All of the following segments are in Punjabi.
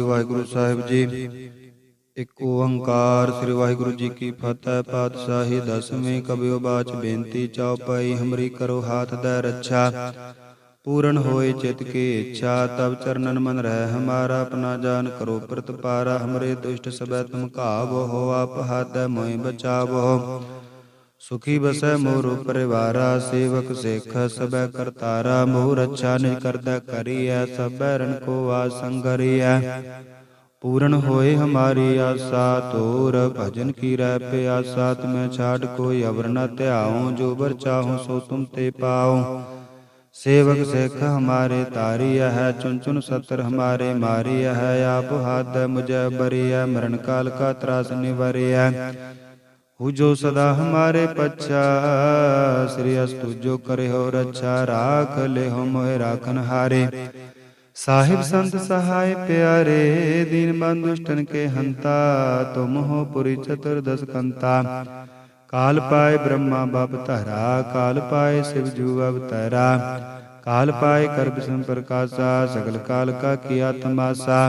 ਵਾਹਿਗੁਰੂ ਸਾਹਿਬ ਜੀ। ਇੱਕ ਓੰਕਾਰ ਸ੍ਰੀ ਵਾਹਿਗੁਰੂ ਜੀ ਕੀ ਫਤਿਹ। ਪਾਤਸ਼ਾਹੀ ਦਸਵੇਂ ਕਬਿਓ ਬਾਚ ਬੇਨਤੀ ਚਉਪਈ ਹਮਰੀ ਕਰੋ ਹਾਥ ਦਾ ਰੱਛਾ। ਪੂਰਨ ਹੋਏ ਚਿਤ ਕੀ ਇੱਛਾ ਤਬ ਚਰਨਨ ਮਨ ਰਹਿ ਹਮਾਰਾ, ਆਪਣਾ ਜਾਨ ਕਰੋ ਪ੍ਰਤਪਾਰਾ। ਹਮਰੇ ਦੁਸ਼ਟ ਸਬੈ ਤੁਮ ਘਾਵੋ, ਹੋ ਆਪ ਹਾਥ ਮੋਇ ਬਚਾਵੋ। ਸੁਖੀ ਬਸੈ ਮੋਰ ਪਰਿਵਾਰਾ ਸੇਵਕ ਸਿੱਖ ਸਬੈ ਕਰਤਾਰਾ ਮੋਹ ਰੱਛਾ ਨਿਜ ਕਰਦਾ ਕਰੀਐ ਸਬੈ ਰਣ ਕੋ ਆਸੰਗਰੀਐ ਪੂਰਨ ਹੋਏ ਹਮਾਰੀ ਆਸਾ, ਤੋਰ ਭਜਨ ਕੀ ਰਹਿ ਪਿਆਸਾ, ਤੁਮੈ ਛਾੜ ਕੋਈ ਅਵਰ ਨ ਧਿਆਉ, ਜੋ ਬਰ ਚਾਹਉ ਸੋ ਤੁਮ ਤੇ ਪਾਉ। ਸੇਵਕ ਸਿੱਖ ਹਮਾਰੇ ਤਾਰੀਆ ਹੈ ਚੁਨ ਚੁਨ ਸਤਰ ਹਮਾਰੇ ਮਾਰੀਆ ਹੈ ਆਪ ਹਾਥ ਮੁਝੈ ਬਰੀਐ, ਮਰਨ ਕਾਲ ਕਾ ਤਰਾਸ ਨਿਵਰਿਐ। ਹੂ ਜੋ ਸਦਾ ਹਮਾਰੇ ਪਛਾ ਸ੍ਰੀ ਅਸਤੁ ਜੋ ਕਰੇ ਰੱਛਾ ਰਾਖ ਲੈ ਮੋਹਿ ਰਾਖਨ ਹਾਰੇ ਸਾਹਿਬ ਸੰਤ ਸਹਾਇ ਪਿਆਰੇ ਦੀਨ ਬੰਦ ਦੁਸ਼ਟਨ ਕੇ ਹੰਤਾ ਤੁਮ ਹੋ ਪੁਰੀ ਚਤੁਰਦਸ ਕੰਤਾ ਕਾਲ ਪਾਏ ਬ੍ਰਹਮਾ ਬਪ ਧਰਾ ਕਾਲ ਪਾਏ ਸਿਵ ਜੂ ਅਵਤਰਾ ਕਾਲ ਪਾਏ ਕਰ ਬਿਸਮ ਪ੍ਰਕਾਸ਼ਾ ਸਗਲ ਕਾਲ ਕਾ ਕੀਆ ਤਮਾਸਾ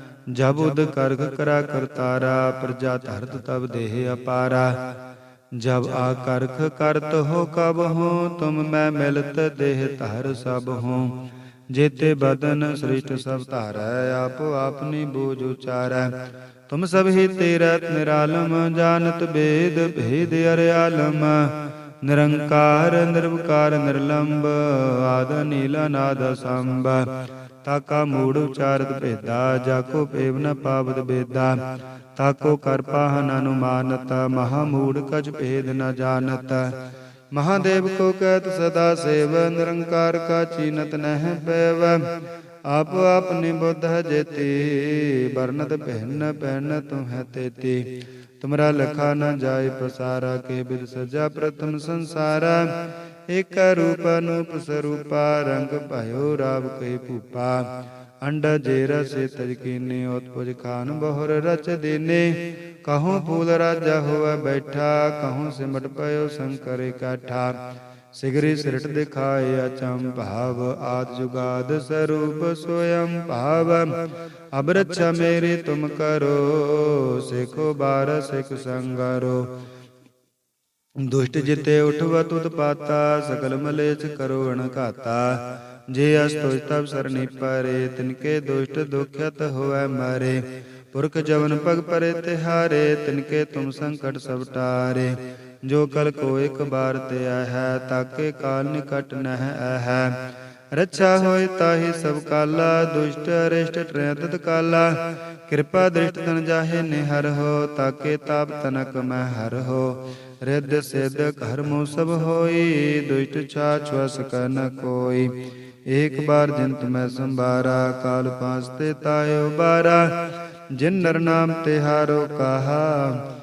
ਜਬ ਉਦ ਕਰਖ ਕਰਾ ਕਰਤਾਰਾ, ਪ੍ਰਜਾ ਧਰਤ ਤਬ ਦੇਹ ਅਪਾਰਾ। ਜਬ ਆ ਕਰਖ ਕਰਤ ਹੋ ਕਬ ਹੋ, ਤੁਮ ਮੈਂ ਮਿਲਤ ਦੇਹ ਧਰ ਸਭ ਹੋ। ਜੇਤੇ ਬਦਨ ਸ੍ਰਿਸ਼ਟ ਸਭ ਧਾਰੈ, ਆਪੋ ਆਪਨੀ ਬੋਝ ਉਚਾਰੈ। ਤੁਮ ਸਭ ਹੀ ਤੇਰਾ ਨਿਰਾਲਮ, ਜਾਣਤ ਬੇਦ ਭੇਦ ਅਰਿਆਲਮ ਨਿਰੰਕਾਰ, ਨਿਰਵਕਾਰ, ਨਿਰਲੰਬ, ਆਦ ਨੀਲ ਨਾਦ ਸੰਭ। ਤਾਕਾ ਮੂੜ ਉਚਾਰਤ ਭੇਦਾ, ਜਾਕੋ ਪੇਵ ਨ ਪਾਵਤ ਬੇਦਾ। ਤਾਕੋ ਕਰ ਪਾਹਨ ਅਨੁਮਾਨਤ, ਮਹਾ ਮੂੜ ਕਛ ਭੇਦ ਨ ਜਾਣਤ। ਮਹਾਦੇਵ ਕੋ ਕਹਿਤ ਸਦਾ ਸੇਵ, ਨਿਰੰਕਾਰ ਕਾ ਚੀਨਤ ਨਹਿ ਪੈਵ। ਆਪ ਆਪਨੀ ਬੁੱਧ ਜੇਤੀ ਬਰਨਤ ਪਹਿਨ ਪਹਿਨ ਤੁਮਹਿ ਤੇਤੀ। ਤੁਮਰਾ ਲਖਾ ਨ ਜਾਏ ਪਸਾਰਾ ਕੇ ਬਿਦ ਸਜਾ ਪ੍ਰਥਮ ਸੰਸਾਰਾ। ਏਕ ਰੂਪ ਅਨੂਪ ਸਰੂਪਾ, ਰੰਗ ਭਇਓ ਰਾਵ ਕੈ ਭੂਪਾ। ਅੰਡ ਜੇ ਰਸੇ ਤਜ ਕੀਨੇ, ਉਤਪੁਜ ਖਾਨ ਬਹੁਰ ਰਚ ਦੇਨੇ। ਕਹੂੰ ਫੂਲ ਰਾਜਾ ਹੋਵੇ ਬੈਠਾ, ਕਹੂੰ ਸਿਮਟ ਪਇਓ ਸ਼ੰਕਰ ਇਕੱਠਾ ਸਿਗਰੀ ਸਿਰਟ ਦਿਖਾਏ ਅਚੰ ਭਾਵ, ਆਦ ਜੁਗਾਦ ਸਰੂਪ ਸੋਯੰ ਭਾਵ। ਅਬ ਰੱਛਾ ਮੇਰੀ ਤੁਮ ਕਰੋ, ਸਿਖੋ ਬਾਰ ਸਿਖ ਸੰਗਰੋ। ਦੁਸ਼ਟ ਜਿਤੇ ਉਠਵ ਤੁਤ ਪਾਤਾ ਸਕਲ ਮਲੇਚ ਕਰੋ ਅਣਘਾਤਾ ਜੇ ਅਸਤੁਜ ਤਬ ਸਰਨੀ ਪਰੇ ਤਿਨਕੇ ਦੁਸ਼ਟ ਦੁਖਤ ਹੋਵੈ ਮਰੇ। ਪੁਰਖ ਜਵਨ ਪਗ ਪਰੇ ਤਿਹਾਰੇ ਤਿਨਕੇ ਤੁਮ ਸੰਕਟ ਸਭ ਟਾਰੇ। ਜੋ ਕਲ ਕੋ ਇੱਕ ਬਾਰ ਤੇ ਆਹੈ, ਤਾਕੇ ਕਾਲ ਨਿਕਟ ਨਹਿ ਆਹੈ। ਰੱਛਾ ਹੋਏ ਤਾਹੀ ਸਭ ਕਾਲਾ, ਦੁਸ਼ਟ ਅਰਿਸ਼ਟ ਟ੍ਰੈਤਤ ਕਾਲਾ। ਕਿਰਪਾ ਦ੍ਰਿਸ਼ਟ ਤਨ ਜਾਹੇ ਨਿਹਰ ਹੋ, ਤਾਕੇ ਤਾਪ ਤਨਕ ਮੈਂ ਹਰ ਹੋ। ਰਿੱਧ ਸਿੱਧ ਕਰਮੋ ਸਭ ਹੋਈ ਦੁਸ਼ਟ ਛਾਛ ਵਸ ਕਨ ਕੋਈ। ਏਕ ਬਾਰ ਜਿੰਤ ਮੈਂ ਸੰਭਾਰਾ, ਕਾਲ ਪਾਸ ਤੇ ਤਾਇਓ ਬਾਰਾ ਜਿਨ ਨਰ ਨਾਮ ਤਿਹਾਰੋ ਕਹਾ।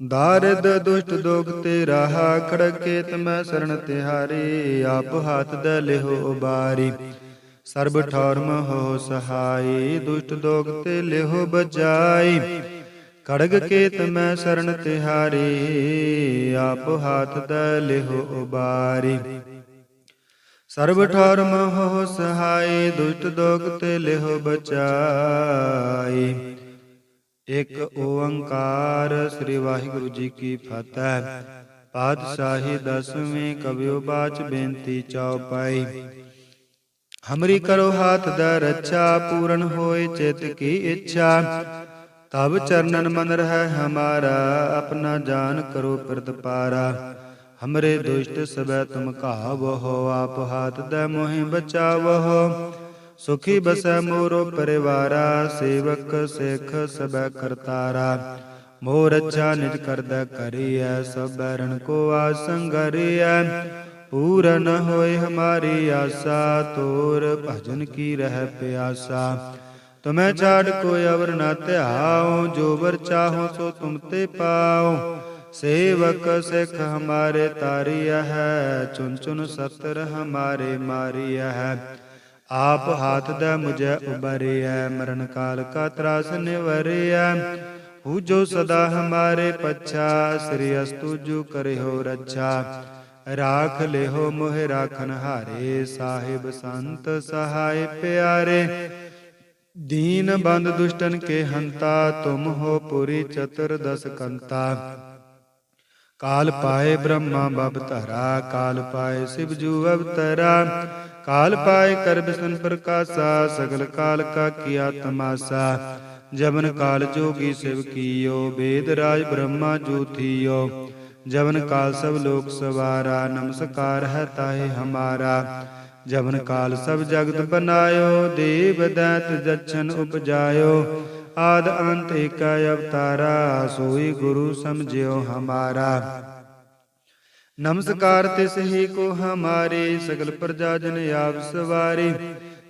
ਦਾਰਿਦ ਦੁਸ਼ਟ ਦੋਗ ਤੇ ਰਾਹਾ, ਖੜਕੇ ਤਮੈ ਸਰਣ ਤਿਹਾਰੀ, ਆਪ ਹੱਥ ਦ ਲਿਹੋ ਬਾਰੀ ਸਰਬ ਠੌਰਮ ਹੋ ਸਹਾਈ, ਦੁਸ਼ਟ ਦੋਗ ਤੇ ਲਿਹੋ ਬਜਾਈ ਖੜਗ ਕੇ ਤਮੈ ਸਰਣ ਤਿਹਾਰੀ, ਆਪ ਹੱਥ ਦ ਲਿਹੋ ਉਬਾਰੀ। ਸਰਬ ਠੌਰਮ ਹੋ ਸਹਾਈ ਦੁਸ਼ਟ ਦੋਗ ਤੇ ਲਿਹੋ ਬਚਾਈ ਇਕ ਓੰਕਾਰ ਸ੍ਰੀ ਵਾਹਿਗੁਰੂ ਜੀ ਕੀ ਫਤਿਹ। ਪਾਤਸ਼ਾਹੀ ਦਸਵੇਂ ਕਬਿਓ ਬਾਚ ਬੇਨਤੀ ਚੌਪਾਈ ਹਮਰੀ ਕਰੋ ਹਾਥ ਦਾ ਰੱਛਾ, ਪੂਰਨ ਹੋਏ ਚਿਤ ਕੀ ਇੱਛਾ। ਤਬ ਚਰਨਨ ਮਨ ਰਹਿ ਹਮਾਰਾ, ਆਪਣਾ ਜਾਨ ਕਰੋ ਪ੍ਰਤਪਾਰਾ ਹਮਰੇ ਦੁਸ਼ਟ ਸਬੈ ਤੁਮ ਘਾਵਹੁ ਆਪ ਹਾਥ ਦੈ ਮੋਹਿ ਬਚਾਵਹੁ ਸੁਖੀ ਬਸੈ ਮੋਰੋ ਪਰਿਵਾਰਾ, ਸੇਵਕ ਸਿਖ ਸਬੈ ਕਰਤਾਰਾ। ਮੋਰ ਅੱਛਾ ਨਿਜ ਕਰਦਾ ਕਰੀਐ, ਸਭ ਰਣ ਕੋ ਆਸੰਗਰੀਐ ਪੂਰਨ ਹੋਏ ਹਮਾਰੀ ਆਸਾ, ਤੋਰ ਭਜਨ ਕੀ ਰਹਿ ਪਿਆਸਾ। ਤੁਮੈ ਛਾੜ ਕੋਈ ਅਵਰ ਨਾ ਧਿਆਉ, ਜੋ ਵਰ ਚਾਹੋ ਸੋ ਤੁਮ ਤੇ ਪਾਉ। ਸੇਵਕ ਸਿਖ ਹਮਾਰੇ ਤਾਰੀਆ ਹੈ ਚੁਨ ਚੁਨ ਸਤਰ ਹਮਾਰੇ ਮਾਰੀਆ ਹੈ। ਆਪ ਹਾਥ ਦਾ ਮੁਝੇ ਉਬਰਿਐ ਮਰਨ ਕਾਲ ਕਾ ਤਰਾਸ ਨਿਵਰਿਐ। ਹੂ ਜੋ ਸਦਾ ਹਮਾਰੇ ਪੱਛਾ, ਸ੍ਰੀ ਅਸਤੁ ਜੋ ਕਰਿਓ ਰੱਛਾ। ਰਾਖ ਲਿਹੋ ਮੋਹਿ ਰਾਖਨ ਹਾਰੇ ਸਾਹਿਬ ਸੰਤ ਸਹਾਇ ਪਿਆਰੇ। ਦੀਨ ਬੰਦ ਦੁਸ਼ਟਨ ਕੇ ਹੰਤਾ, ਤੁਮ ਹੋ ਪੁਰੀ ਚਤੁਰ ਦਸ ਕੰਤਾ। ਕਾਲ ਪਾਏ ਬ੍ਰਹਮਾ ਬਬ ਧਰਾ, ਕਾਲ ਪਾਏ ਸਿਵ ਜੂ ਅਵਤਰਾ। ਕਾਲ ਪਾਏ ਕਰ ਬਿਸਨ ਪ੍ਰਕਾਸ਼ਾ, ਸਗਲ ਕਾਲ ਕਾ ਕੀਆ ਤਮਾਸਾ। ਜਬਨ ਕਾਲ ਜੋਗੀ ਸਿਵ ਕੀਓ ਵੇਦ ਰਾਜ ਬ੍ਰਹਮਾ ਜੋਥੀਓ ਜਬਨ ਕਾਲ ਸਭ ਲੋਕ ਸਵਾਰਾ, ਨਮਸਕਾਰ ਹੈ ਤਾਹੇ ਹਮਾਰਾ। ਜਬਨ ਕਾਲ ਸਭ ਜਗਤ ਬਨਾਇਓ ਦੇਵ ਦੈਤ ਜਛਨ ਉਪਜਾਇਓ। ਆਦ ਅੰਤ ਏਕਾ ਅਵਤਾਰਾ, ਸੋਈ ਗੁਰੂ ਸਮਝਿਓ ਹਮਾਰਾ। ਨਮਸਕਾਰ ਤਿਸ ਹੀ ਕੋ ਹਮਾਰੇ, ਸਗਲ ਪ੍ਰਜਾ ਜਨ ਆਪ ਸਵਾਰੀ।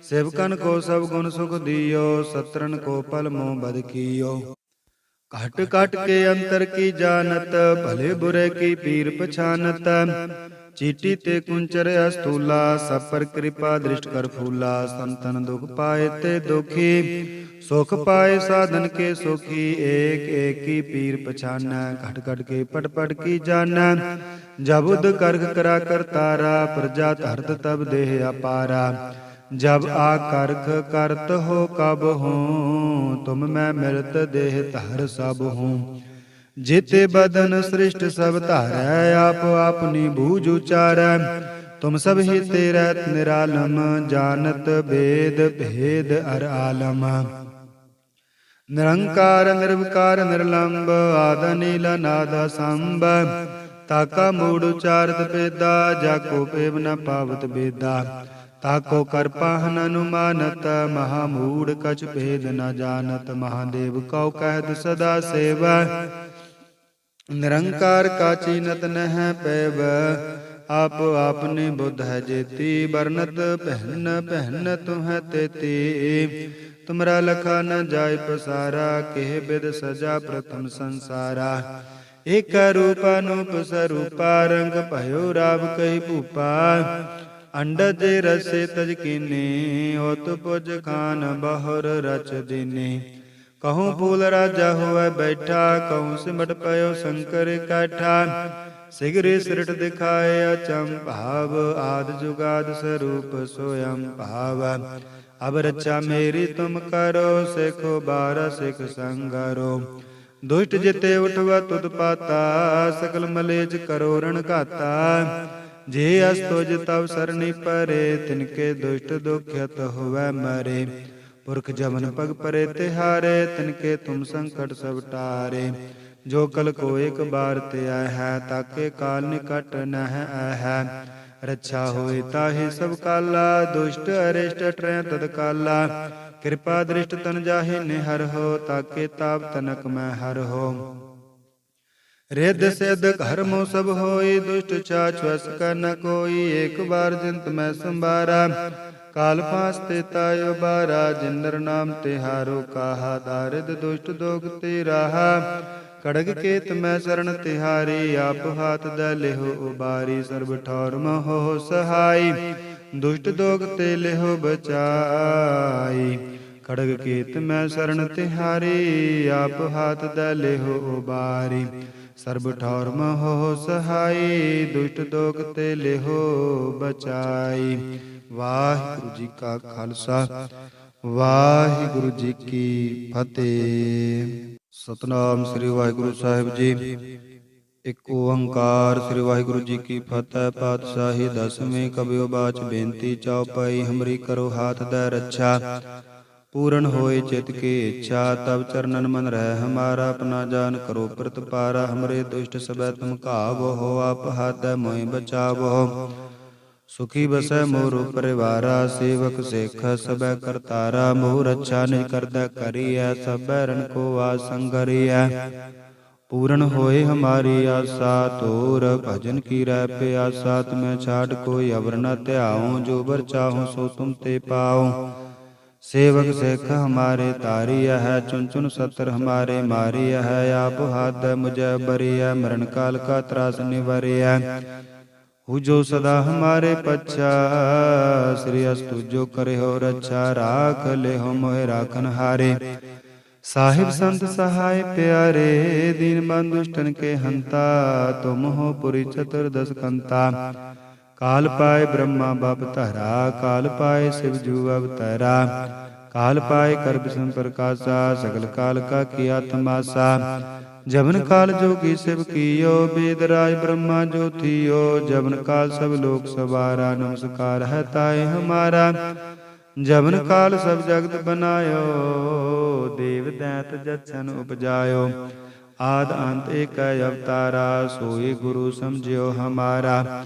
ਸੇਵਕਨ ਕੋ ਸਭ ਗੁਣ ਸੁਖ ਦਿਓ ਸਤਰਨ ਕੋ ਪਲ ਮੋ ਬਦ ਕੀਓ। ਘਟ ਘਟ ਕੇ ਅੰਤਰ ਕੀ ਜਾਣਤ, ਭਲੇ ਬੁਰੇ ਕੀ ਪੀਰ ਪਛਾਨਤ। ਚੀਟੀ ਤੇ ਕੁੰਚਰ ਅਸਤੂਲਾ ਸਭ ਪਰ ਕਿਰਪਾ ਦ੍ਰਿਸ਼ਟ ਕਰ ਫੂਲਾ, ਸੰਤਨ ਦੁਖ ਪਾਏ ਤੇ ਦੁਖੀ। ਸੁਖ ਪਾਏ ਸਾਧਨ ਕੇ ਸੁਖੀ, ਏਕ ਏਕੀ ਪੀਰ ਪਛਾਨੈ, ਘਟ ਘਟ ਕੇ ਪਟ ਪਟ ਕੀ ਜਾਣੈ। ਜਬੁਦ ਕਰਖ ਕਰਾ ਕਰਤਾਰਾ, ਪ੍ਰਜਾ ਧਰਤ ਤਬ ਦੇਹ ਅਪਾਰਾ। ਜਬ ਆ ਕਰਤ ਹੋ ਕਬ ਹੂੰ, ਤੁਮ ਮੈਂ ਮਿਲਤ ਦੇਹ ਧਰ ਸਭ ਹੂੰ। ਜਿਤੇ ਬਦਨ ਸ੍ਰਿਸ਼ਟ ਸਭ ਧਾਰੈ, ਆਪ ਆਪਨੀ ਬੂਝ ਉਚਾਰੈ। ਤੁਮ ਸਭ ਹੀ ਤੇ ਨਿਰਾਲਮ, ਜਾਣਤ ਬੇਦ ਭੇਦ ਅਰ ਆਲਮ। ਨਿਰੰਕਾਰ, ਨਿਰਵਕਾਰ, ਨਿਰਲੰਬ, ਆਦ ਨੀਲ, ਨਾਦ ਸੰਭ। ਤਾਕਾ ਮੂੜ ਉਚਾਰਤ ਪੇਦਾ, ਜਾ ਕੋ ਪੇਵ ਨ ਪਾਵਤ ਬੇਦਾ। ਤਾਕੋ ਕਰਪਾਹਨ ਅਨੁਮਾਨਤ ਮਹਾ ਮੂੜ ਕਛ ਭੇਦ ਨ ਜਾਣਤ, ਮਹਾਦੇਵ ਕਉ ਕਹਿਤ ਸਦਾ ਸੇਵਾ। ਨਿਰੰਕਾਰ ਕਾ ਚੀਨਤ ਨਹਿ ਪੈਵ, ਆਪ ਆਪਨੇ ਬੁੱਧ ਹੈ ਜੇਤੀ ਬਰਨਤ ਪਹਿਨ ਪਹਿਨ ਤੁਹ ਤੇਤੀ। ਤੁਮਰਾ ਲਖਾ ਨ ਜਾਇ ਪਸਾਰਾ, ਕਿਹ ਬਿਦ ਸਜਾ ਪ੍ਰਥਮ ਸੰਸਾਰਾ। ਇਕ ਰੂਪ ਅਨੂਪ ਸਰੂਪਾ, ਰੰਗ ਭਇਓ ਰਾਵ ਕਹੀ ਭੂਪਾ। ਅੰਡਜ ਰਸੇ ਤਜ ਕੀਨੇ ਓਤ ਪੁਜ ਖਾਨ ਬਹੁਰ ਰਚ ਦੀਨੇ। ਕਹੂੰ ਫੂਲ ਰਾਜਾ ਹੋਵੇ ਬੈਠਾ, ਕਹੂੰ ਸਿਮਟ ਪਇਓ ਸ਼ੰਕਰ ਕਾਠਾ। ਸਿਗਰੇ ਸਿਰਟ ਦਿਖਾਏ ਅਚੰ ਭਾਵ, ਆਦ ਜੁਗਾਦ ਸਰੂਪ ਸੋਯੰ ਭਾਵ। ਅਬ ਰੱਛਾ ਮੇਰੀ ਤੁਮ ਕਰੋ, ਸਿਖੋ ਬਾਰ ਸਿਖ ਸੰਗਰੋ। ਦੁਸ਼ਟ ਜਿਤੇ ਉਠਵਾ ਤੁਧ ਪਾਤਾ, ਸਕਲ ਮਲੇਜ ਕਰੋ ਰਣ ਘਾਤਾ। ਜੇ ਅਸ ਤੁਜ ਤਵ ਸਰਣੀ ਪਰੇ ਤਿਨਕੇ ਦੁਸ਼ਟ ਦੁਖਿਤ ਹੋਵੇ ਮਰੇ। ਪੁਰਖ ਜਮਨ ਪਗ ਪਰੇ ਤਿਹਾਰੇ ਤਿਨਕੇ ਤੁਮ ਸੰਕਟ ਸਭ ਟਾਰੇ। ਜੋ ਕਲ ਕੋ ਇੱਕ ਬਾਰ ਤੇ ਆਇ ਹੈ, ਤਾਕੇ ਕਾਲ ਨਿਕਟ ਨਹਿ ਆਇ ਹੈ ਰੱਛਾ ਹੋਏ ਤਾਹੇ ਸਭ ਕਾਲਾ, ਦੁਸ਼ਟ ਅਰਿਸ਼ਟ ਟਰੈ ਤਦ ਕਾਲਾ। ਕਿਰਪਾ ਦ੍ਰਿਸ਼ਟ ਤਨ ਜਾਹੇ ਨਿਹਰ ਹੋ, ਤਾਕੇ ਤਾਪ ਤਨਕ ਮੈਂ ਹਰ ਹੋ। ਰਿੱਧ ਸਿੱਧ ਘਰਮੋ ਸਭ ਹੋਈ, ਦੁਸ਼ਟ ਛਾਛ ਵਸ ਨ ਕੋਈ। ਏਕ ਬਾਰ ਜਿੰਤ ਮੈਂ ਸੰਭਾਰਾ। ਕਾਲ ਫਾਸ ਤੇ ਤਾਇਓ ਬਾਰਾ ਜਿੰਦਰ ਨਾਮ ਤਿਹਾਰੋ ਕਾਹਾ। ਦਾਰਿਦ ਦੁਸ਼ਟ ਦੋਗ ਤੇ ਰਾਹਾ। ਕੜਗ ਕੇਤ ਮੈਂ ਸਰਣ ਤਿਹਾਰੀ ਆਪ ਹਾਥ ਦ ਲਿਹੋ ਉਬਾਰੀ। ਸਰਬ ਠੌਰ ਮਹੋ ਸਹਾਈ, ਦੁਸ਼ਟ ਦੋਗ ਤੇ ਲਿਹੋ ਬਚਾਈ। ਖੜਗ ਕੇਤ ਮੈਂ ਸਰਣ ਤਿਹਾਰੀ ਆਪ ਹਾਥ ਦ ਲਿਹੋ ਉਬਾਰੀ। ਸਰਬ ਠੌਰ ਮਹੋ ਸਹਾਈ, ਦੁਸ਼ਟ ਦੋਗ ਤੇ ਲਿਹੋ ਬਚਾਈ। ਵਾਹਿਗੁਰੂ ਜੀ ਕਾ ਖਾਲਸਾ, ਵਾਹਿਗੁਰੂ ਜੀ ਕੀ ਫਤਿਹ। ਸਤਨਾਮ ਸ੍ਰੀ ਵਾਹਿਗੁਰੂ ਸਾਹਿਬ ਜੀ। ਇਕ ਓੰਕਾਰ ਸ੍ਰੀ ਵਾਹਿਗੁਰੂ ਜੀ ਕੀ ਫਤਿਹ। ਪਾਤਸ਼ਾਹੀ ਦਸਵੇਂ ਕਬਿਓ ਬਾਚ ਬੇਨਤੀ ਚਾਉ ਪਾਈ, ਹਮਰੀ ਕਰੋ ਹਾਥ ਦਾ ਰੱਛਾ। ਪੂਰਨ ਹੋਏ ਚਿਤ ਕੀ ਇੱਛਾ ਤਬ ਚਰਨਨ ਮਨ ਰਹਿ ਹਮਾਰਾ ਆਪਣਾ ਜਾਨ ਕਰੋ ਪ੍ਰਤ ਪਾਰਾ ਹਮਰੇ ਦੁਸ਼ਟ ਸਬੈ ਤੁਮ ਘਾਵੋ, ਹੋ ਆਪ ਹਾਥੈ ਮੋਹਿ ਬਚਾਵੋ। ਸੁਖੀ ਬਸੈ ਮੋਰ ਪਰਿਵਾਰਾ, ਸੇਵਕ ਸੇਖ ਸਬੈ ਕਰਤਾਰਾ, ਮੋਹ ਰੱਛਾ ਨਿਜ ਕਰਦਾ ਕਰੀਐ, ਸਭੈ ਰਣ ਕੋ ਆਸ ਸੰਗਰੀਐ। ਪੂਰਨ ਹੋਏ ਹਮਾਰੀ ਆਸਾ, ਤੋਰ ਭਜਨ ਕੀ ਰਹਿ ਪਿਆਸਾ, ਤੁਮੈ ਛਾੜ ਕੋਈ ਅਵਰ ਨ ਧਿਆਉ, ਜੋ ਵਰ ਚਾਹਉ ਸੋ ਤੁਮ ਤੇ ਪਾਉ ਸੇਵਕ ਸਿੱਖ ਹਮਾਰੇ ਤਾਰੀਆ ਹੈ ਚੁਨ ਚੁਨ ਸਤਰ ਹਮਾਰੇ ਮਾਰੀਆ ਹੈ, ਆਪ ਹੱਦ ਮੁਝੈ ਬਰੀਐ, ਮਰਨ ਕਾਲ ਕਾ ਤਰਾਸ ਨਿਵਰਿਐ। ਹੂ ਜੋ ਸਦਾ ਹਮਾਰੇ ਪੱਛਾ, ਸ੍ਰੀ ਅਸਤੁ ਜੋ ਕਰੇ ਰੱਛਾ, ਰਾਖ ਲੈ ਮੋਹਿ ਰਾਖਨ ਹਾਰੇ। ਸਾਹਿਬ ਸੰਤ ਸਹਾਇ ਪਿਆਰੇ, ਦੀਨ ਬੰਦ ਕੇ ਹੰਤਾ, ਤੁਮ ਹੋ ਪੁਰੀ ਚਤੁਰਦਸ ਕੰਤਾ। ਕਾਲ ਪਾਏ ਬ੍ਰਹਮਾ ਬਪ ਧਰਾ, ਕਾਲ ਪਾਏ ਸਿਵ ਜੂ ਅਵਤਰਾ। ਕਾਲ ਪਾਏ ਕਰ ਬਿਸਮ ਸਗਲ ਕਾਲ ਕਾ ਕੀਆ ਤਮਾਸਾ ਜਬਨ ਕਾਲ ਜੋਗੀ ਸਿਵ ਕੀਓ, ਬੇਦ ਬ੍ਰਹਮਾ ਜੋਤੀਓ ਜਬਨ ਕਾਲ ਸਭ ਲੋਕ ਸਵਾਰਾ, ਨਮਸਕਾਰ ਹੈ ਤਾਏ ਹਮਾਰਾ। ਜਬਨ ਕਾਲ ਸਭ ਜਗਤ ਬਨਾਇਓ, ਦੇਵ ਦੈਤ ਜਛਨ ਉਪਜਾਇਓ। ਆਦ ਅੰਤ ਏਕ ਅਵਤਾਰਾ, ਸੋਈ ਗੁਰੂ ਸਮਝਿਓ ਹਮਾਰਾ।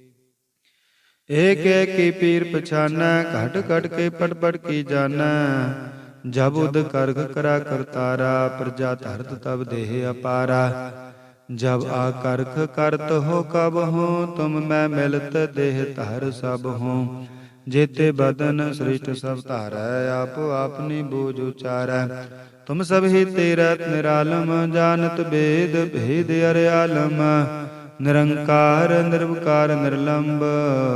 ਏਕ ਏਕ ਕੀ ਪੀਰ ਪਛਾਨੈ, ਘਟ ਘਟ ਕੇ ਪਟ ਪੜ ਕੀ ਜਾਣੈ। ਜਬ ਉਦ ਕਰਗ ਕਰਾ ਕਰਤਾਰਾ ਪ੍ਰਜਾ ਧਰਤ ਤਬ ਦੇਹ ਅਪਾਰਾ। ਜਬ ਆ ਕਰਖ ਕਰਤ ਹੋ ਕਬ ਹੋ, ਤੁਮ ਮੈਂ ਮਿਲਤ ਦੇਹ ਧਰ ਸਭ ਹੋ। ਜੇਤੇ ਬਦਨ ਸ੍ਰਿਸ਼ਟ ਸਭ ਧਾਰੈ, ਆਪ ਆਪਨੀ ਬੋਝ ਉਚਾਰੈ। ਤੁਮ ਸਭ ਹੀ ਤੇਰਾ ਨਿਰਾਲਮ, ਜਾਣਤ ਬੇਦ ਭੇਦ ਅਰਿਆਲਮ। ਨਿਰੰਕਾਰ, ਨਿਰਵਕਾਰ, ਨਿਰਲੰਬ,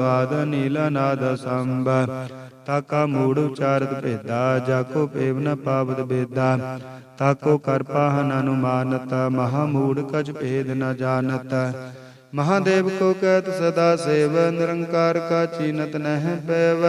ਆਦ, ਨੀਲਾ ਨਾਦ ਸੰਭ। ਤਾਕਾ ਮੂੜ ਉਚਾਰਤ ਭੇਦਾ ਜਾ ਕੋ ਪੇਵ, ਨ ਪਾਵਤ ਬੇਦਾ। ਤਾਕੋ ਕਰ ਪਾਹਨ, ਅਨੁਮਾਨਤ, ਮਹਾ ਮੂੜ, ਕਜ ਭੇਦ, ਨ ਜਾਣਤ। ਮਹਾਦੇਵ ਕੋ ਕਹਿਤ ਸਦਾ ਸੇਵ, ਨਿਰੰਕਾਰ ਕਾ ਚੀਨਤ ਨਹਿ ਪੈਵ।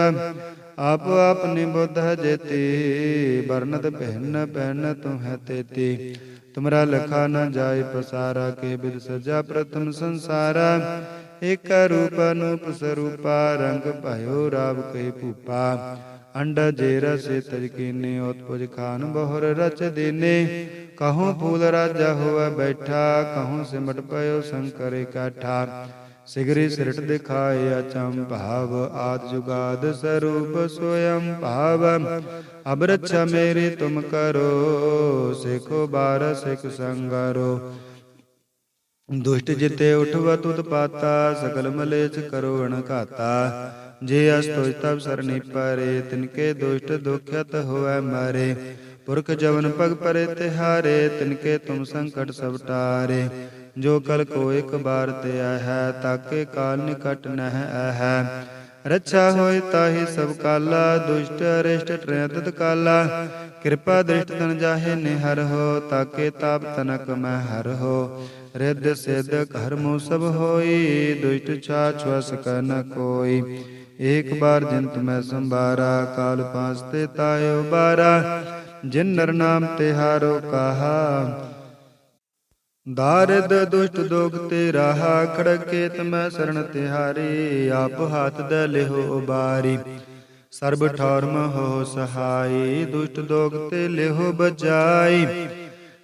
ਆਪ ਆਪਨੀ ਬੁੱਧ ਜੇਤੀ ਬਰਨਤ ਪਹਿਨ ਪਹਿਨ ਤੁਮ ਹੈ ਤੇਤੀ। ਤੁਮਰਾ ਲਖਾ ਨ ਜਾਏ ਪਸਾਰਾ, ਕੇ ਬਿਦ ਸਜਾ ਪ੍ਰਥਮ ਸੰਸਾਰਾ। ਏਕ ਰੂਪ ਅਨੂਪ ਸਰੂਪਾ, ਰੰਗ ਭਇਓ ਰਾਵ ਕੈ ਭੂਪਾ। ਅੰਡਾ ਜੇ ਰਸੇ ਤਜ ਕੀਨੇ ਉਤਪੁਜ ਖਾਨ ਬਹੁਰ ਰਚ ਦੇਨੇ। ਕਹੂੰ ਫੂਲ ਰਾਜਾ ਹੋਵੇ ਬੈਠਾ, ਕਹੂੰ ਸਿਮਟ ਪਇਓ ਸ਼ੰਕਰੇ ਕਾਠਾ ਸਿਗਰੀ ਸਿਰਟ ਦਿਖਾਏ ਅਚੰ ਭਾਵ ਆਦ ਜੁਗਾਦ ਸਰੂਪ ਸੋਯੰ ਭਾਵ। ਅਬ ਰੱਛਾ ਤੁਮ ਕਰੋ, ਸਿਖੋ ਬਾਰ ਸਿਖ ਸੰਗਰੋ। ਦੁਸ਼ਟ ਜਿਤੇ ਉਠਵਤ ਉਤਪਾਤਾ ਸਕਲ ਮਲੇਚ ਕਰੋ ਅਣਘਾਤਾ। ਜੇ ਅਸਤੋਜ ਤਬ ਸਰਨੀ ਪਰੇ ਤਿਨਕੇ ਦੁਸ਼ਟ ਦੁਖਤ ਹੋਵੈ ਮਾਰੇ। ਪੁਰਖ ਜਵਨ ਪਗ ਪਰੇ ਤਿਹਾਰੇ, ਤਿਨਕੇ ਤੁਮ ਸੰਕਟ ਸਭ ਟਾਰੇ। ਜੋ ਕਲ ਕੋ ਇੱਕ ਬਾਰ ਤੇ ਆਹੈ ਤਾਕੇ ਕਾਲ ਨਿਕਟ ਨਹਿ ਆਹੈ ਰੱਛਾ ਹੋਇ ਤਾਹੀ ਸਭ ਕਾਲਾ, ਦੁਸ਼ਟ, ਅਰਿਸ਼ਟ ਟ੍ਰੈ ਤਤ ਕਾਲਾ ਕਿਰਪਾ ਦ੍ਰਿਸ਼ਟ ਤਨ ਜਾਹੇ ਨਿਹਰ ਹੋ, ਤਾਕੇ ਤਾਪ ਤਨਕ ਮੈਂ ਹਰ ਹੋ। ਰਿੱਧ ਸਿੱਧ ਕਰਮੋ ਸਭ ਹੋਈ, ਦੁਸ਼ਟ ਛਾਛ ਵਸ ਨ ਕੋਈ। ਏਕ ਬਾਰ ਜਿੰਤ ਮੈਂ ਸੰਭਾਰਾ, ਕਾਲ ਪਾਸ ਤੇ ਤਾਇਓ ਬਾਰਾ। ਜਿਨ ਨਰ ਨਾਮ ਤਿਹਾਰੋ ਕਹਾ। ਦਾਰਦ ਦੁਸ਼ਟ ਦੋਗ ਤੇ ਰਾਹਾ ਖੜਕੇ ਤਮੈ ਸਰਣ ਤਿਹਾਰੀ, ਆਪ ਹਾਥ ਦ ਲਿਹੋ ਉਬਾਰੀ। ਸਰਬ ਠੌਰਮ ਹੋ ਸਹਾਈ, ਦੁਸ਼ਟ ਦੋਗ ਤੇ ਲਿਹੋ ਬਜਾਈ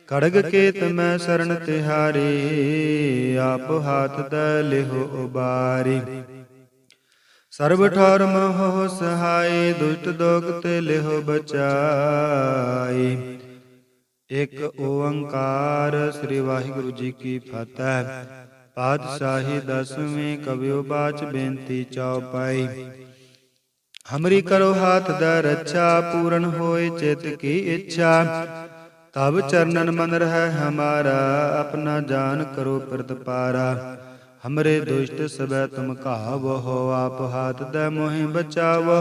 ਖੜਗ ਕੇ ਤਮੈ ਸਰਣ ਤਿਹਾਰੀ, ਆਪ ਹਾਥ ਦ ਲਿਹੋ ਉਬਾਰੀ। ਸਰਬ ਠੌਰਮ ਹੋ ਸਹਾਈ ਦੁਸ਼ਟ ਦੋਗ ਤੇ ਲਿਹੋ ਬਚਾਈ। ਇਕ ਓੰਕਾਰ ਸ੍ਰੀ ਵਾਹਿਗੁਰੂ ਜੀ ਕੀ ਫਤਿਹ। ਪਾਤਸ਼ਾਹੀ ਦਸਵੇਂ ਕਵਿਓ ਬਾਚ ਬੇਨਤੀ ਚੌਪਾਈ ਹਮਰੀ ਕਰੋ ਹਾਥ ਦਾ ਰੱਛਾ, ਪੂਰਨ ਹੋਏ ਚਿਤ ਕੀ ਇੱਛਾ। ਤਬ ਚਰਨਨ ਮਨ ਰਹਿ ਹਮਾਰਾ, ਆਪਣਾ ਜਾਨ ਕਰੋ ਪ੍ਰਤਪਾਰਾ। ਹਮਰੇ ਦੁਸ਼ਟ ਸਬੈ ਤੁਮ ਘਾਵੋ ਆਪ ਹਾਥ ਦੇ ਮੋਹਿ ਬਚਾਵੋ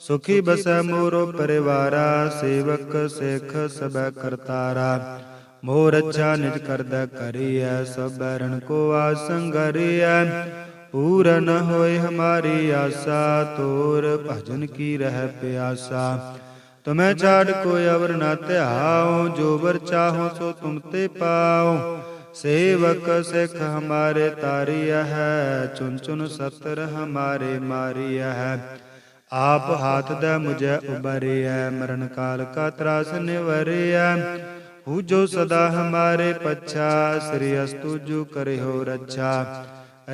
ਸੁਖੀ ਬਸੈ ਮੋਰੋ ਪਰਿਵਾਰਾ ਸੇਵਕ ਸਿੱਖ ਸਬੈ ਕਰਤਾਰਾ ਮੋਰ ਅੱਛਾ ਨਿਜ ਕਰਦਾ ਕਰੀਐ ਸਭ ਰਣ ਕੋ ਆਸੰਗਰੀਐ ਪੂਰਨ ਹੋਏ ਹਮਾਰੀ ਆਸਾ ਤੋਰ ਭਜਨ ਕੀ ਰਹਿ ਪਿਆਸਾ ਤੁਮੈ ਛਾੜ ਕੋਈ ਅਵਰ ਨਾ ਧਿਆਓ ਜੋ ਵਰ ਚਾਹੋ ਸੋ ਤੁਮ ਤੇ ਪਾਓ ਸੇਵਕ ਸਿੱਖ ਹਮਾਰੇ ਤਾਰਿਆ ਹੈ ਚੁਨ ਚੁਨ ਸਤਰ ਹਮਾਰੇ ਮਾਰਿਆ ਹੈ। ਆਪ ਹਾਥ ਦਾ ਮੁਝੇ ਉਬਰਿਐ ਮਰਨ ਕਾਲ ਕਾ ਤਰਾਸ ਨਿਵਰਿਐ। ਹੂ ਜੋ ਸਦਾ ਹਮਾਰੇ ਪੱਛਾ, ਸ੍ਰੀ ਅਸਤੁ ਜੋ ਕਰਿਓ ਰੱਛਾ।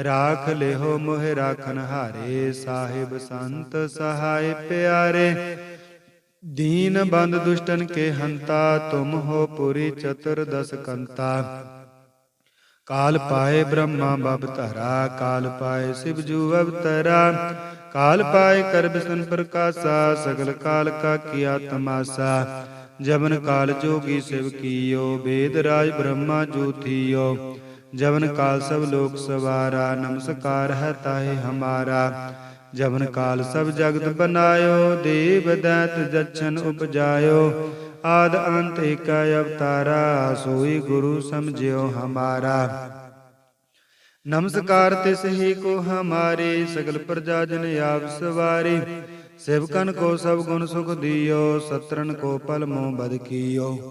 ਰਾਖ ਲਿਹੋ ਮੋਹਿ ਰਾਖਨ ਹਾਰੇ, ਸਾਹਿਬ ਸੰਤ ਸਹਾਇ ਪਿਆਰੇ। ਦੀਨ ਬੰਦ ਦੁਸ਼ਟਨ ਕੇ ਹੰਤਾ, ਤੁਮ ਹੋ ਪੁਰੀ ਚਤੁਰ ਦਸ ਕੰਤਾ। ਕਾਲ ਪਾਏ ਬ੍ਰਹਮਾ ਬਬ ਧਰਾ, ਕਾਲ ਪਾਏ ਸਿਵ ਜੂ ਅਵਤਰਾ। ਕਾਲ ਪਾਏ ਕਰ ਬਿਸਨ ਪ੍ਰਕਾਸ਼ਾ, ਸਗਲ ਕਾਲ ਕਾ ਕੀਆ ਤਮਾਸਾ। ਜਵਨ ਕਾਲ ਜੋਗੀ ਸਿਵ ਕੀਓ ਵੇਦ ਰਾਜ ਬ੍ਰਹਮਾ ਜੋ ਥੀਓ। ਜਬਨ ਕਾਲ ਸਭ ਲੋਕ ਸਵਾਰਾ, ਨਮਸਕਾਰ ਹੈ ਤਾਹੇ ਹਮਾਰਾ। ਜਵਨ ਕਾਲ ਸਭ ਜਗਤ ਬਨਾਇਓ, ਦੇਵ ਦੈਤ ਜਛਨ ਉਪਜਾਇਓ। ਆਦ ਅੰਤ ਏਕਾ ਅਵਤਾਰਾ, ਸੋਈ ਗੁਰੂ ਸਮਝਿਓ ਹਮਾਰਾ। ਨਮਸਕਾਰ ਤਿਸ ਹੀ ਕੋ ਹਮਾਰੇ, ਸਗਲ ਪ੍ਰਜਾ ਜਨ ਆਪ ਸਵਾਰੇ। ਸੇਵਕਨ ਕੋ ਸਭ ਗੁਣ ਸੁਖ ਦਿਓ ਸਤਰਨ ਕੋ ਪਲ ਮੋ ਬਦ ਕੀਓ।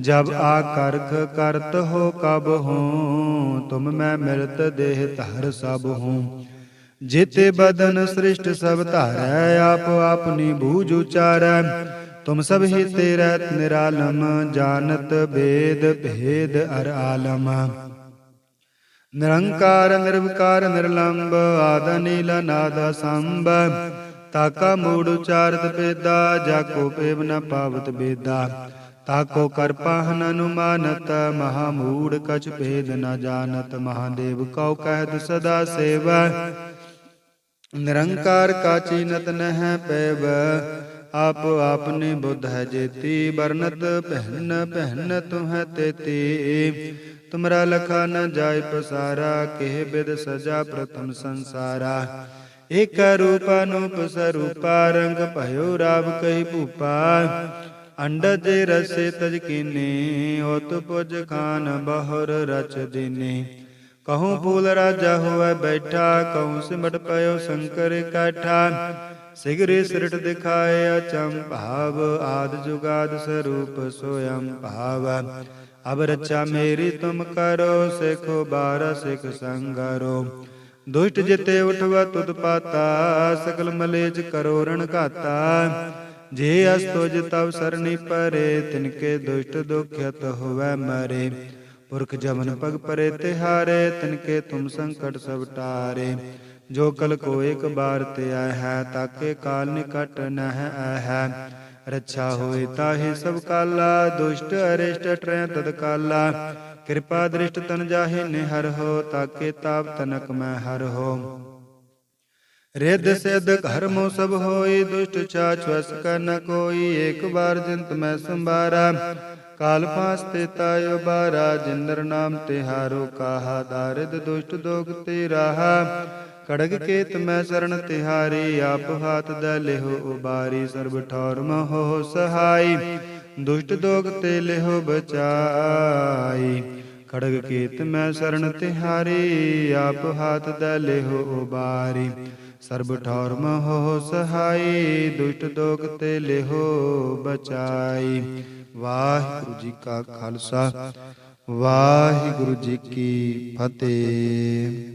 ਜਬ ਆ ਕਰਤ ਹੋ ਕਬ ਹੂੰ, ਤੁਮ ਮੈਂ ਮਿਲਤ ਦੇਹ ਧਰ ਸਭ ਹੂੰ। ਜਿਤੇ ਬਦਨ ਸ੍ਰਿਸ਼ਟ ਸਭ ਧਾਰੈ, ਆਪ ਆਪਨੀ ਬੂਝ ਉਚਾਰੈ। ਤੁਮ ਸਭ ਹੀ ਤੇਰਾ ਨਿਰਾਲਮ, ਜਾਣਤ ਬੇਦ ਭੇਦ ਅਰ ਆਲਮ। ਨਿਰੰਕਾਰ, ਨਿਰਵਕਾਰ, ਨਿਰਲੰਬ, ਆਦ ਨੀਲ, ਨਾਦ ਸੰਭ। ਤਾਕਾ ਮੂੜ ਉਚਾਰਤ ਪੇਦਾ, ਜਾ ਕੋ ਪੇਵ ਨ ਪਾਵਤ ਬੇਦਾ। ਤਾਕੋ ਕਰ ਪਾਹਨ ਅਨੁਮਾਨਤ ਮਹਾ ਮੂੜ ਕਛ ਭੇਦ ਨ ਜਾਣਤ, ਮਹਾਦੇਵ ਕਉ ਕਹਿਤ ਸਦਾ ਸੇਵਾ। ਨਿਰੰਕਾਰ ਕਾਚੀ ਨਤ ਨਹਿ ਪੈਵ, ਆਪ ਆਪਨੇ ਬੁੱਧ ਹੈ ਜੇਤੀ ਬਰਨਤ ਪਹਿਨ ਪਹਿਨ ਤੁਹੈ ਤੇਤੀ। ਤੁਮਰਾ ਲਖਾ ਨ ਜਾਇ ਪਸਾਰਾ, ਕਿਹ ਬਿਦ ਸਜਾ ਪ੍ਰਥਮ ਸੰਸਾਰਾ। ਏਕ ਰੂਪ ਅਨੂਪ ਸਰੂਪਾ, ਰੰਗ ਭਇਓ ਰਾਵ ਕਹੀ ਭੂਪਾ। ਅੰਡਜ ਦੇ ਰਸੇ ਤਜ ਕੀਨੇ ਹੋਤ ਪੁਜ ਖਾਨ ਬਹੁਰ ਰਚ ਦੀਨੇ। ਕਹੂੰ ਫੂਲ ਰਾਜਾ ਹੋਵੇ ਬੈਠਾ, ਕਹੂੰ ਸਿਮਟ ਪਇਓ ਸ਼ੰਕਰ ਕਾਠਾ। ਸਿਗਰੇ ਸਿਰਟ ਦਿਖਾਏ ਅਚੰ ਭਾਵ, ਆਦ ਜੁਗਾਦ ਸਰੂਪ ਸੋਯੰ ਭਾਵ। ਅਬ ਰੱਛਾ ਮੇਰੀ ਤੁਮ ਕਰੋ, ਸਿਖੋ ਬਾਰ ਸਿਖ ਸੰਗਰੋ। ਦੁਸ਼ਟ ਜਿਤੇ ਉਠਵਾ ਤੁਧ ਪਾਤਾ, ਸਕਲ ਮਲੇਜ ਕਰੋ ਰਣ ਘਾਤਾ। ਜੇ ਅਸ ਤੁਜ ਤਵ ਸਰਣੀ ਪਰੇ, ਤਿਨਕੇ ਦੁਸ਼ਟ ਦੁਖਿਤ ਹੋਵੇ ਮਰੇ। ਪੁਰਖ ਜਮਨ ਪਗ ਪਰੇ ਤਿਹਾਰੇ, ਤਿਨਕੇ ਤੁਮ ਸੰਕਟ ਸਭ ਟਾਰੇ। ਜੋ ਕਲ ਕੋ ਇੱਕ ਬਾਰ ਤੇ ਆਇ ਹੈ, ਤਾਕੇ ਕਾਲ ਨਿਕਟ ਨਹਿ ਆਇ ਹੈ ਰੱਛਾ ਹੋਏ ਤਾਹੇ ਸਭ ਕਾਲਾ, ਦੁਸ਼ਟ ਅਰਿਸ਼ਟ ਟ੍ਰੈ ਤਦ ਕਾਲਾ। ਕਿਰਪਾ ਦ੍ਰਿਸ਼ਟ ਤਨ ਜਾਹੇ ਨਿਹਰ ਹੋ, ਤਾਕੇ ਤਾਪ ਤਨਕ ਮੈਂ ਹਰ ਹੋ। ਰਿੱਧ ਸਿੱਧ ਘਰ ਮੋ ਸਭ ਹੋਈ, ਦੁਸ਼ਟ ਛਾਛ ਵਸ ਨ ਕੋਈ, ਏਕ ਬਾਰ ਜਿੰਤ ਮੈਂ ਸੰਭਾਰਾ। ਕਾਲ ਪਾਸ ਤੇ ਤਾਇ ਬਾਰਾ, ਜਿੰਦਰ ਨਾਮ ਤਿਹਾਰੋ ਕਾਹਾ, ਦਾਰਿਦ ਦੁਸ਼ਟ ਦੋਗ ਤੇ ਰਾਹਾ। ਖੜਗ ਕੇਤ ਮੈਂ ਸਰਣ ਤਿਹਾਰੀ, ਆਪ ਹਾਥ ਦ ਲਿਹੋ ਉਬਾਰੀ, ਸਰਬ ਠੌਰ ਮਹੋ ਸਹਾਈ। ਦੁਸ਼ਟ ਦੋਗ ਤੇ ਲਿਹੋ ਬਚਾਈ। ਖੜਗ ਕੇਤ ਮੈਂ ਸਰਣ ਤਿਹਾਰੀ, ਆਪ ਹਾਥ ਦ ਲਿਹੋ ਉਬਾਰੀ। ਸਰਬ ਠੌਰ ਮਹੋ ਸਹਾਈ, ਦੁਸ਼ਟ ਦੋਗ ਤੇ ਲਿਹੋ ਬਚਾਈ। ਵਾਹਿਗੁਰੂ ਜੀ ਕਾ ਖਾਲਸਾ, ਵਾਹਿਗੁਰੂ ਜੀ ਕੀ ਫਤਿਹ।